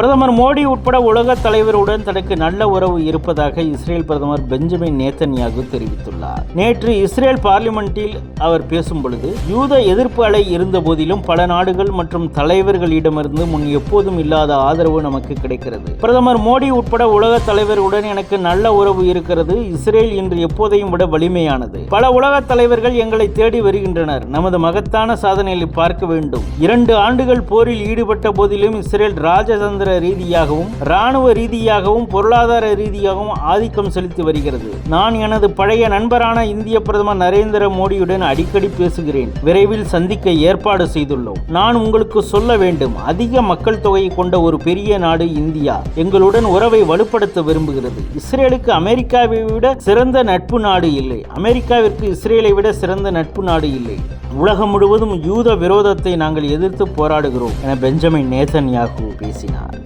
பிரதமர் மோடி உட்பட உலக தலைவருடன் தனக்கு நல்ல உறவு இருப்பதாக இஸ்ரேல் பிரதமர் பெஞ்சமின் நேத்தன்யாகு தெரிவித்துள்ளார். நேற்று இஸ்ரேல் பார்லிமெண்டில் அவர் பேசும் பொழுது யூத எதிர்ப்பு அலை இருந்த போதிலும் பல நாடுகள் மற்றும் தலைவர்களிடமிருந்து முன் எப்போதும் இல்லாத ஆதரவு நமக்கு கிடைக்கிறது. பிரதமர் மோடி உட்பட உலக தலைவருடன் எனக்கு நல்ல உறவு இருக்கிறது. இஸ்ரேல் இன்று எப்போதையும் விட வலிமையானது. பல உலக தலைவர்கள் எங்களை தேடி வருகின்றனர். நமது மகத்தான சாதனைகளை பார்க்க வேண்டும். இரண்டு ஆண்டுகள் போரில் ஈடுபட்ட போதிலும் இஸ்ரேல் ராஜதந்திர ரீதியாகவும் இராணுவ ரீதியாகவும் பொருளாதார ரீதியாகவும் ஆதிக்கம் செலுத்தி வருகிறது. நான் எனது பழைய நண்பரான இந்திய பிரதமர் நரேந்திர மோடியுடன் அடிக்கடி பேசுகிறேன். விரைவில் சந்திக்க ஏற்பாடு செய்துள்ளோம். நான் உங்களுக்கு சொல்ல வேண்டும். அதிக மக்கள் தொகையை கொண்ட ஒரு பெரிய நாடு இந்தியா. எங்களுடன் உறவை வலுப்படுத்த விரும்புகிறது. இஸ்ரேலுக்கு அமெரிக்காவை விட சிறந்த நட்பு நாடு இல்லை. அமெரிக்காவிற்கு இஸ்ரேலை விட சிறந்த நட்பு நாடு இல்லை. உலகம் முழுவதும் யூத விரோதத்தை நாங்கள் எதிர்த்து போராடுகிறோம் என பெஞ்சமின் நேதன்யாகு பேசினார்.